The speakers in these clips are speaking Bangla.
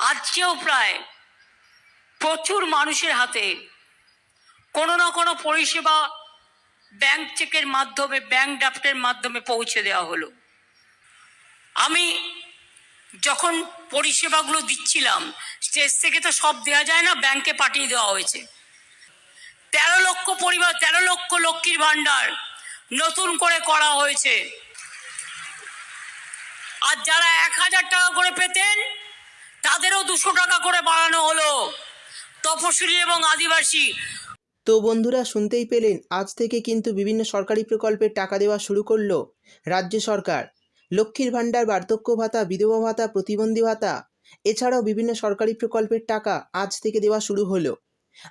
আজকেও প্রায় প্রচুর মানুষের হাতে কোনো না কোনো পরিষেবা ব্যাংক চেকের মাধ্যমে ব্যাংক ড্রাফটের মাধ্যমে পৌঁছে দেওয়া হলো। আমি যখন পরিষেবাগুলো দিচ্ছিলাম স্টেজ থেকে তো সব দেওয়া যায় না ব্যাংকে পাঠিয়ে দেওয়া হয়েছে। তেরো লক্ষ পরিবার, তেরো লক্ষ লক্ষ্মীর ভাণ্ডার নতুন করে করা হয়েছে। আর যারা এক হাজার টাকা করে পেতেন দুশো টাকা করে বাড়ানো হলো। তপশিলি এবং আদিবাসী। তো বন্ধুরা, শুনতেই পেলেন, আজ থেকে কিন্তু বিভিন্ন সরকারি প্রকল্পের টাকা দেওয়া শুরু করল রাজ্য সরকার। লক্ষ্মীর ভাণ্ডার, বার্ধক্য ভাতা, বিধবা ভাতা, প্রতিবন্ধী ভাতা, এছাড়াও বিভিন্ন সরকারি প্রকল্পের টাকা আজ থেকে দেওয়া শুরু হলো।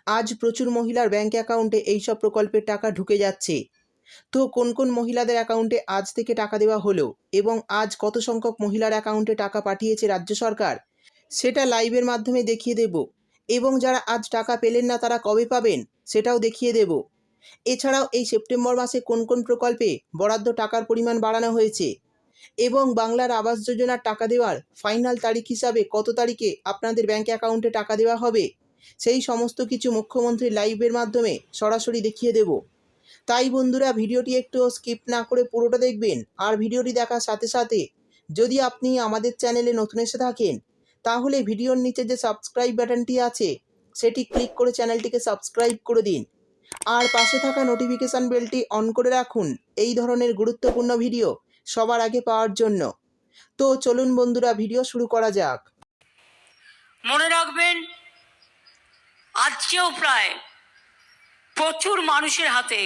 আজ প্রচুর মহিলার ব্যাংক অ্যাকাউন্টে এইসব প্রকল্পের টাকা ঢুকে যাচ্ছে। তো কোন কোন মহিলাদের অ্যাকাউন্টে আজ থেকে টাকা দেওয়া হলো এবং আজ কত সংখ্যক মহিলার অ্যাকাউন্টে টাকা পাঠিয়েছে রাজ্য সরকার? সেটা লাইভের মাধ্যমে দেখিয়ে দেব। এবং যারা আজ টাকা পেলেন না, তারা কবে পাবেন, সেটাও দেখিয়ে দেব। এছাড়াও এই সেপ্টেম্বর মাসে কোন কোন প্রকল্পে বরাদ্দ টাকার পরিমাণ বাড়ানো হয়েছে? এবং বাংলার আবাস যোজনার টাকা দেওয়ার ফাইনাল তারিখ হিসাবে কত তারিখে আপনাদের ব্যাংক অ্যাকাউন্টে টাকা দেওয়া হবে, সেই সমস্ত কিছু মুখ্যমন্ত্রী লাইভের মাধ্যমে সরাসরি দেখিয়ে দেব। তাই বন্ধুরা, ভিডিওটি একটু স্কিপ না করে পুরোটা দেখবেন, আর ভিডিওটি দেখার সাথে সাথে যদি আপনি আমাদের চ্যানেলে নতুন এসে থাকেন তাহলে ভিডিওর নিচে যে সাবস্ক্রাইব বাটনটি আছে, সেটি ক্লিক করে চ্যানেলটিকে সাবস্ক্রাইব করে দিন। আর পাশে থাকা নোটিফিকেশান বেলটি অন করে রাখুন। এই ধরনের গুরুত্বপূর্ণ ভিডিও সবার আগে পাওয়ার জন্য। তো চলুন বন্ধুরা ভিডিও শুরু করা যাক। মনে রাখবেন, আজকেও প্রায় প্রচুর মানুষের হাতে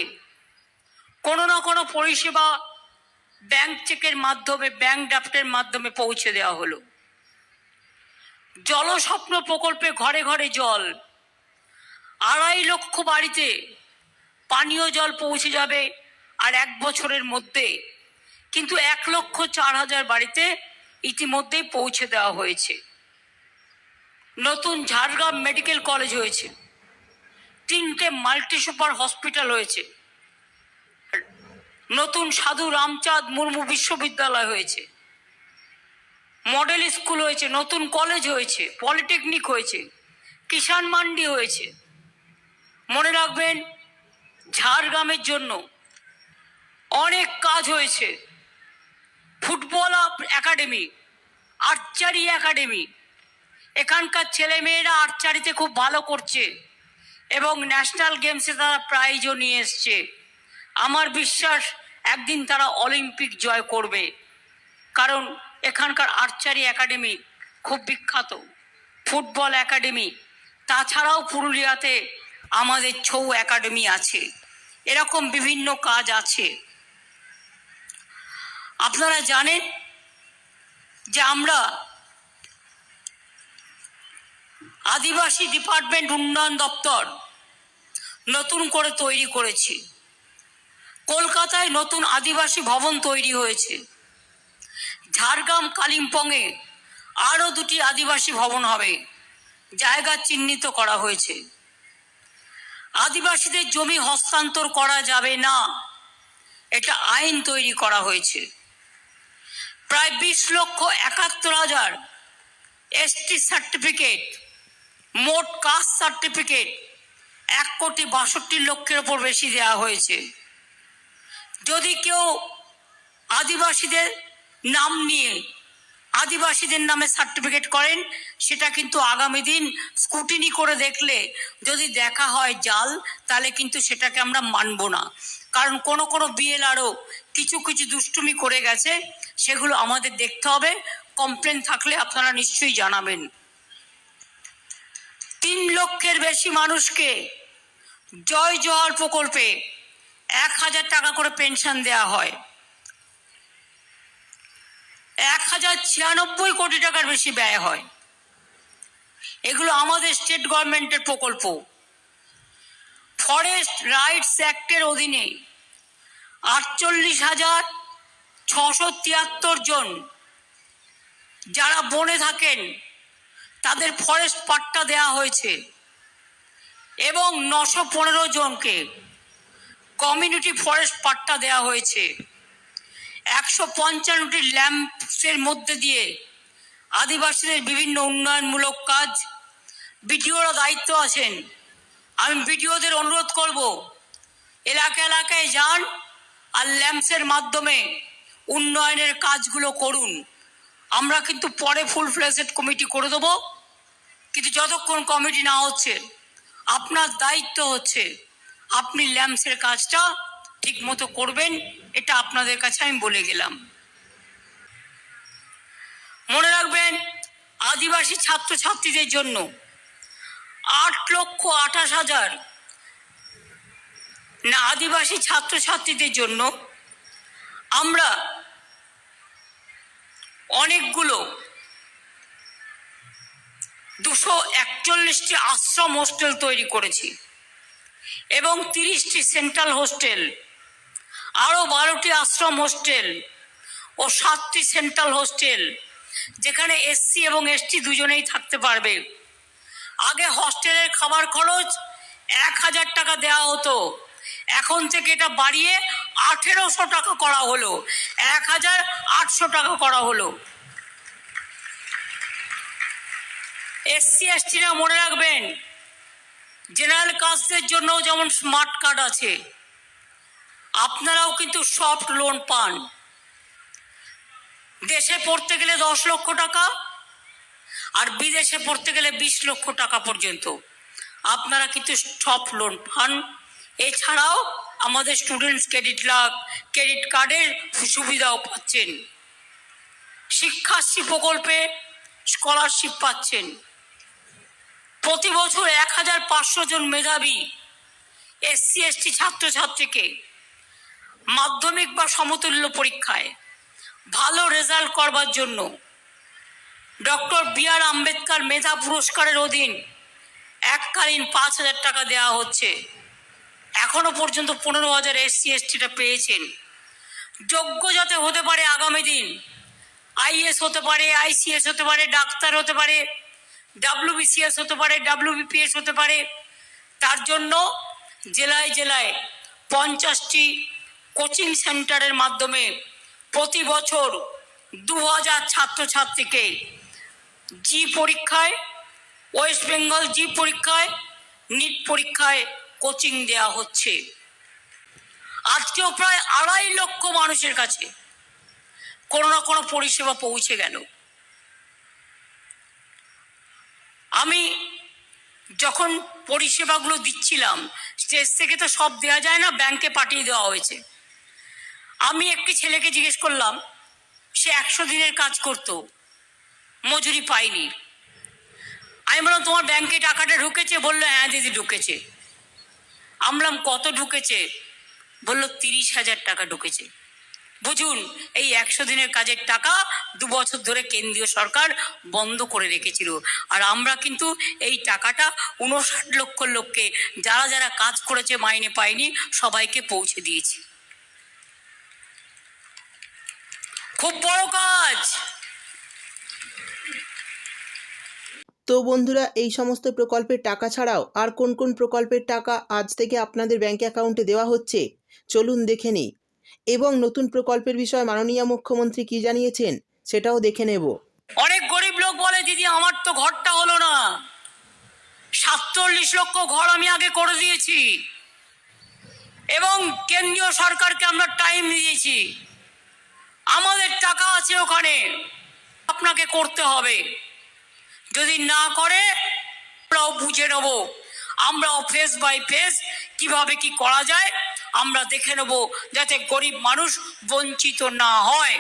কোনো না কোনো পরিষেবা ব্যাংক চেকের মাধ্যমে ব্যাংক ড্রাফটের মাধ্যমে পৌঁছে দেওয়া হলো। জলস্বপ্ন প্রকল্পে ঘরে ঘরে জল। আড়াই লক্ষ বাড়িতে পানীয় জল পৌঁছে যাবে আর এক বছরের মধ্যে। কিন্তু এক লক্ষ চার হাজার বাড়িতে ইতিমধ্যেই পৌঁছে দেওয়া হয়েছে। নতুন ঝাড়গ্রাম মেডিকেল কলেজ হয়েছে। তিনটে মাল্টি সুপার হসপিটাল হয়েছে। নতুন সাধু রামচাঁদ মুর্মু বিশ্ববিদ্যালয় হয়েছে। মডেল স্কুল হয়েছে, নতুন কলেজ হয়েছে, পলিটেকনিক হয়েছে, কিষাণ মান্ডি হয়েছে। মনে রাখবেন, ঝাড়গ্রামের জন্য অনেক কাজ হয়েছে। ফুটবল একাডেমি, আর্চারি একাডেমি, এখানকার ছেলেমেয়েরা আর্চারিতে খুব ভালো করছে এবং ন্যাশনাল গেমসে তারা প্রাইজও নিয়ে এসছে। আমার বিশ্বাস, একদিন তারা অলিম্পিক জয় করবে। কারণ এখানকার আর্চারি একাডেমি খুব বিখ্যাত, ফুটবল একাডেমি। তাছাড়াও পুরুলিয়াতে আমাদের ছৌ একাডেমি আছে। এরকম বিভিন্ন কাজ আছে। আপনারা জানেন যে আমরা আদিবাসী ডিপার্টমেন্ট উন্নয়ন দপ্তর নতুন করে তৈরি করেছি। কলকাতায় নতুন আদিবাসী ভবন তৈরি হয়েছে। ঝাড়গ্রাম, কালিম্পংয়ে আরও দুটি আদিবাসী ভবন হবে। জায়গা চিহ্নিত করা হয়েছে। আদিবাসীদের জমি হস্তান্তর করা যাবে না। এটা আইন তৈরি করা হয়েছে। প্রায় বিশ লক্ষ একাত্তর হাজার এসটি সার্টিফিকেট, মোট কাস্ট সার্টিফিকেট এক কোটি বাষট্টি লক্ষের ওপর বেশি দেওয়া হয়েছে। যদি কেউ আদিবাসীদের নাম নিয়ে আদিবাসীদের নামে সার্টিফিকেট করেন, সেটা কিন্তু আগামী দিন স্কুটিনি করে দেখলে যদি দেখা হয় জাল, তাহলে কিন্তু সেটাকে আমরা মানব না। কারণ কোনো কোনো বিএলআরও কিছু কিছু দুষ্টুমি করে গেছে, সেগুলো আমাদের দেখতে হবে কমপ্লেন থাকলে আপনারা নিশ্চয়ই জানাবেন। তিন লক্ষের বেশি মানুষকে জয় জওয়ার প্রকল্পে এক হাজার টাকা করে পেনশন দেওয়া হয়। এক হাজার ছিয়ানব্বই কোটি টাকার বেশি ব্যয় হয়। এগুলো আমাদের স্টেট গভর্নমেন্টের প্রকল্প। ফরেস্ট রাইটস অ্যাক্টের অধীনে আটচল্লিশ হাজার ছশো তিয়াত্তর জন যারা বনে থাকেন, তাদের ফরেস্ট পাট্টা দেওয়া হয়েছে এবং নশো পনেরো জনকে কমিউনিটি ফরেস্ট পাট্টা দেওয়া হয়েছে। একশো পঞ্চান্নটি ল্যাম্পসের মধ্যে দিয়ে আদিবাসীদের বিভিন্ন উন্নয়নমূলক কাজ বিডিওরা দায়িত্ব আছেন। আমি বিডিওদের অনুরোধ করব, এলাকা এলাকায় যান আর ল্যাম্পসের মাধ্যমে উন্নয়নের কাজগুলো করুন। আমরা কিন্তু পরে ফুল ফ্লেসেড কমিটি করে দেবো, কিন্তু যতক্ষণ কমিটি না হচ্ছে, আপনার দায়িত্ব হচ্ছে আপনি ল্যাম্পসের কাজটা ঠিক মতো করবেন, এটা আপনাদের কাছে আমি বলে গেলাম। মনে রাখবেন, আদিবাসী ছাত্রছাত্রীদের জন্য আট লক্ষ আঠাশ হাজার না, আদিবাসী ছাত্রছাত্রীদের জন্য আমরা অনেকগুলো দুশো একচল্লিশটি আশ্রম হোস্টেল তৈরি করেছি এবং তিরিশটি সেন্ট্রাল হোস্টেল আরও বারোটি আশ্রম হোস্টেল ও সাতটি সেন্ট্রাল হোস্টেল, যেখানে এসসি এবং এসটি দুজনেই থাকতে পারবে। আগে হস্টেলের খাবার খরচ এক হাজার টাকা দেওয়া হতো। এখন থেকে এটা বাড়িয়ে আঠেরোশো টাকা করা হলো। এক হাজার আটশো টাকা করা হলো। এসসি এসটিরা মনে রাখবেন জেনারেল কাস্টের জন্য যেমন স্মার্ট কার্ড আছে আপনারাও কিন্তু সফট লোন পান। দেশে পড়তে গেলে দশ লক্ষ টাকা আর বিদেশে পড়তে গেলে বিশ লক্ষ টাকা পর্যন্ত। আপনারা কিন্তু সফট লোন পান। এছাড়াও আমাদের স্টুডেন্টস ক্রেডিট লাগ ক্রেডিট কার্ডের সুবিধাও পাচ্ছেন। শিক্ষাশ্রী প্রকল্পে স্কলারশিপ পাচ্ছেন। প্রতি বছর এক হাজার পাঁচশো জন মেধাবী এসসি, এসটি ছাত্রছাত্রীকে মাধ্যমিক বা সমতুল্য পরীক্ষায় ভালো রেজাল্ট করবার জন্য ডক্টর বি আর আম্বেদকর মেধা পুরস্কারের অধীন এককালীন পাঁচ হাজার টাকা দেওয়া হচ্ছে। এখনও পর্যন্ত পনেরো হাজার এসসি এসটিটা পেয়েছেন। যোগ্য যাতে হতে পারে আগামী দিন আইএস হতে পারে আইসিএস হতে পারে, ডাক্তার হতে পারে ডাব্লিউবিসিএস হতে পারে ডাব্লিউবিপিএস হতে পারে, তার জন্য জেলায় জেলায় পঞ্চাশটি কোচিং সেন্টারের মাধ্যমে প্রতি বছর দু হাজার ছাত্রছাত্রীকে জি পরীক্ষায়, ওয়েস্ট বেঙ্গল জি পরীক্ষায়, নিট পরীক্ষায় কোচিং দেওয়া হচ্ছে। আজকেও প্রায় আড়াই লক্ষ মানুষের কাছে কোনো না কোনো পরিষেবা পৌঁছে গেল। আমি যখন পরিষেবাগুলো দিচ্ছিলাম, স্টেজ থেকে তো সব দেওয়া যায় না, ব্যাংকে পাঠিয়ে দেওয়া হয়েছে। আমি একটি ছেলেকে জিজ্ঞেস করলাম, সে একশো দিনের কাজ করত, মজুরি পাইনি আমি বললাম, তোমার ব্যাংকে টাকাটা ঢুকেছে? বলল হ্যাঁ দিদি, ঢুকেছে। আমলাম কত ঢুকেছে? বলল, তিরিশ হাজার টাকা ঢুকেছে। বুঝুন, এই একশো দিনের কাজের টাকা দু বছর ধরে কেন্দ্রীয় সরকার বন্ধ করে রেখেছিল। আর আমরা কিন্তু এই টাকাটা উনষাট লক্ষ লোককে, যারা যারা কাজ করেছে, মাইনে পায়নি, সবাইকে পৌঁছে দিয়েছি। খুব বড় কাজ। তো বন্ধুরা এই সমস্ত প্রকল্পের টাকা ছাড়াও আর কোন কোন প্রকল্পের টাকা আজ থেকে আপনাদের ব্যাংক অ্যাকাউন্টে দেওয়া হচ্ছে চলুন দেখে নিই। এবং নতুন প্রকল্পের বিষয়ে মাননীয় মুখ্যমন্ত্রী কি জানিয়েছেন সেটাও দেখে নেব। অনেক গরিব লোক বলে দিদি আমার তো ঘরটা হলো না। সাতচল্লিশ লক্ষ ঘর আমি আগে করে দিয়েছি। এবং কেন্দ্রীয় সরকারকে আমরা টাইম দিয়েছি। আমাদের টাকা আছে ওখানে। আপনাকে করতে হবে। যদি না করে, আমরাও বুঝে নেব। আমরাও ফেস বাই ফেস কীভাবে কি করা যায়, আমরা দেখে নেব যাতে গরিব মানুষ বঞ্চিত না হয়।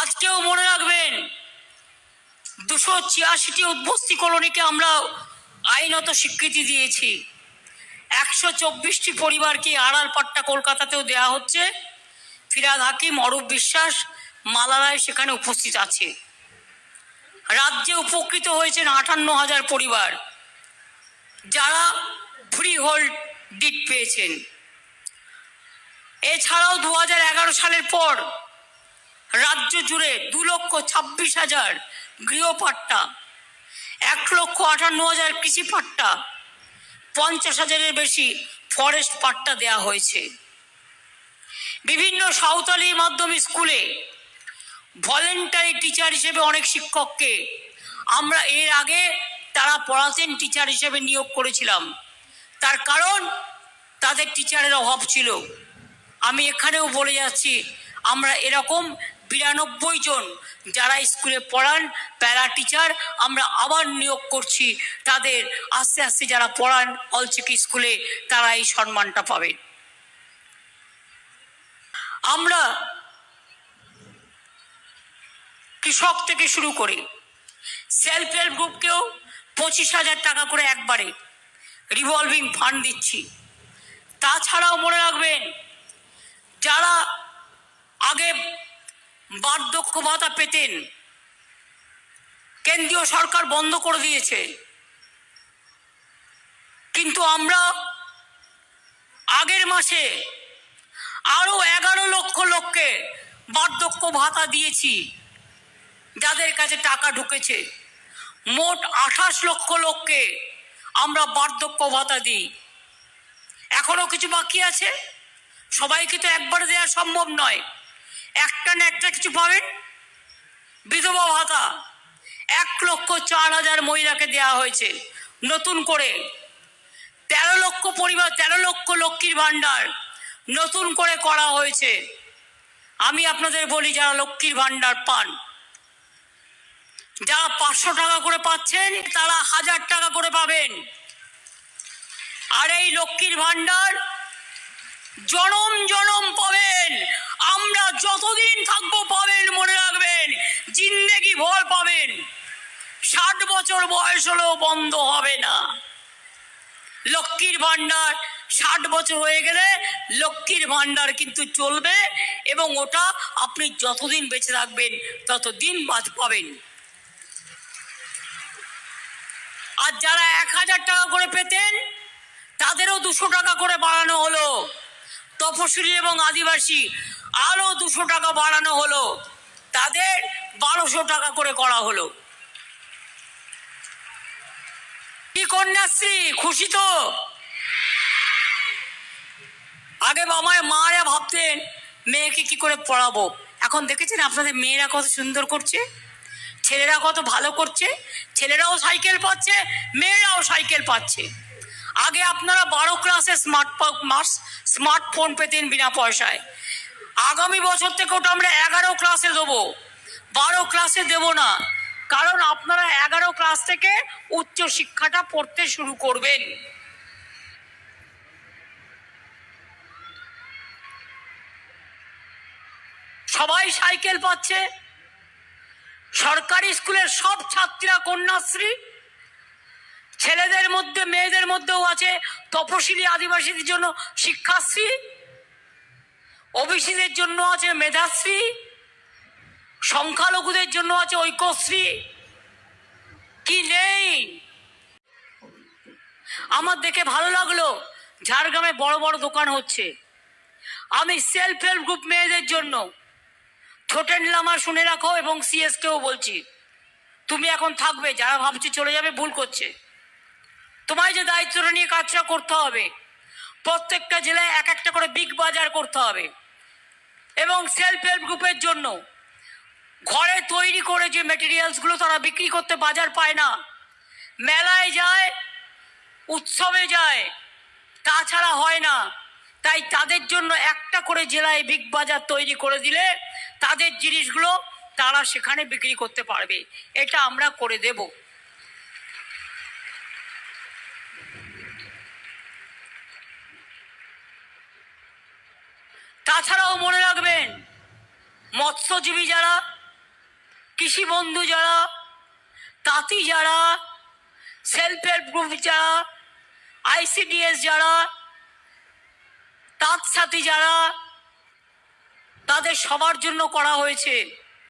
আজকেও মনে রাখবেন, দুশো ছিয়াশিটি উদ্বস্তি কলোনিকে আমরা আইনত স্বীকৃতি দিয়েছি। একশো চব্বিশটি পরিবারকে আড়াল পাট্টা কলকাতাতেও দেয়া হচ্ছে। ফিরাদ হাকিম, অরূপ বিশ্বাস মালারায় সেখানে উপস্থিত আছে। রাজ্যে উপকৃত হয়েছেন আটান্ন হাজার পরিবার। যারা ফ্রি হোল্ড ডিট পেয়েছেন। এছাড়াও দু হাজার এগারো সালের পর রাজ্য জুড়ে দু লক্ষ ছাব্বিশ হাজার গৃহপাট্টা এক লক্ষ আটান্ন হাজার কৃষি পাট্টা, পঞ্চাশ হাজারের বেশি ফরেস্ট পাট্টা দেওয়া হয়েছে। বিভিন্ন সাঁওতালি মাধ্যম স্কুলে ভলেন্টারি টিচার হিসেবে অনেক শিক্ষককে আমরা এর আগে তারা পড়াতেন টিচার হিসেবে নিয়োগ করেছিলাম। তার কারণ তাদের টিচারের অভাব ছিল। আমি এখানেও বলে যাচ্ছি, আমরা এরকম বিরানব্বই জন যারা স্কুলে পড়ান, প্যারা টিচার, আমরা আবার নিয়োগ করছি। তাদের আস্তে আস্তে যারা পড়ান অলচিকি স্কুলে, তারা এই সম্মানটা পাবে। আমরা কৃষক থেকে শুরু করে। সেলফ হেল্প গ্রুপকেও পঁচিশ হাজার টাকা করে একবারে রিভলভিং ফান্ড দিচ্ছি। তাছাড়াও মনে রাখবেন, যারা আগে বার্ধক্য ভাতা পেতেন। কেন্দ্রীয় সরকার বন্ধ করে দিয়েছে। কিন্তু আমরা আগের মাসে আরও এগারো লক্ষ লোককে বার্ধক্য ভাতা দিয়েছি, যাদের কাছে টাকা ঢুকেছে। মোট আঠাশ লক্ষ লোককে আমরা বার্ধক্য ভাতা দিই। এখনও কিছু বাকি আছে? সবাইকে তো একবারে দেওয়া সম্ভব নয়। একটা না একটা কিছু পাবেন? বিধবা ভাতা। এক লক্ষ চার হাজার মহিলাকে দেওয়া হয়েছে। নতুন করে। তেরো লক্ষ পরিবার, তেরো লক্ষ লক্ষ্মীর ভাণ্ডার নতুন করে করা হয়েছে। আমি আপনাদের বলি, যারা লক্ষ্মীর ভাণ্ডার পান, যারা পাঁচশো টাকা করে পাচ্ছেন, তারা হাজার টাকা করে পাবেন। আর এই লক্ষ্মীর ভাণ্ডার জনম জনম পাবেন। আমরা যতদিন থাকব পাবেন, মনে রাখবেন, জিন্দেগি ভর পাবেন। ষাট বছর বয়স হলেও বন্ধ হবে না। লক্ষ্মীর ভাণ্ডার ষাট বছর হয়ে গেলে লক্ষ্মীর ভাণ্ডার কিন্তু চলবে এবং ওটা আপনি যতদিন বেঁচে থাকবেন, ততদিন বাদ পাবেন। আর যারা এক হাজার টাকা করে পেতেন, তাদেরও দুশো টাকা করে বাড়ানো হলো। তপশিলি এবং আদিবাসী আরও দুশো টাকা বাড়ানো হলো। তাদের বারোশো টাকা করে করা হলো। কি কন্যাশ্রী? খুশি তো? আগে বাবায় মারা ভাবতেন, মেয়েকে কি করে পড়াবো? এখন দেখেছেন আপনাদের মেয়েরা কত সুন্দর করছে? ছেলেরা কত ভালো করছে? ছেলেরাও সাইকেল পাচ্ছে, মেয়েরাও সাইকেল পাচ্ছে। আগে আপনারা বারো ক্লাসে স্মার্ট স্মার্টফোন পেতেন বিনা পয়সায়। আগামী বছর থেকে ওটা আমরা এগারো ক্লাসে দেবো। বারো ক্লাসে দেব না। কারণ আপনারা এগারো ক্লাস থেকে উচ্চ শিক্ষাটা পড়তে শুরু করবেন। সবাই সাইকেল পাচ্ছে। সরকারি স্কুলের সব ছাত্রীরা কন্যাশ্রী। ছেলেদের মধ্যে, মেয়েদের মধ্যেও আছে তপশিলি আদিবাসীদের জন্য শিক্ষাশ্রী, ওবিসিদের জন্য আছে মেধাশ্রী, সংখ্যালঘুদের জন্য আছে ঐক্যশ্রী। কি নেই? আমার দেখে ভালো লাগল, ঝাড়গ্রামে বড় বড় দোকান হচ্ছে। আমি সেলফ হেল্প গ্রুপ মেয়েদের জন্য ছোটেন লামা শুনে রাখো এবং সিএসকেও বলছি। তুমি এখন থাকবে, যারা ভাবছে চলে যাবে, ভুল করছে। তোমায় যে দায়িত্বটা নিয়ে কাজটা করতে হবে, প্রত্যেকটা জেলায় এক একটা করে বিগ বাজার করতে হবে। এবং সেলফ হেল্প গ্রুপের জন্য ঘরে তৈরি করে যে মেটেরিয়ালসগুলো তারা বিক্রি করতে বাজার পায় না, মেলায় যায়, উৎসবে যায়, তাছাড়া হয় না। তাই তাদের জন্য একটা করে জেলায় বিগ বাজার তৈরি করে দিলে তাদের জিনিসগুলো তারা সেখানে বিক্রি করতে পারবে। এটা আমরা করে দেব। তাছাড়াও মনে রাখবেন, মৎস্যজীবী যারা কৃষি বন্ধু যারা, তাঁতি যারা সেলফ হেল্প গ্রুপ যারা আইসিডিএস যারা তাঁত সাথী যারা, তাদের সবার জন্য করা হয়েছে।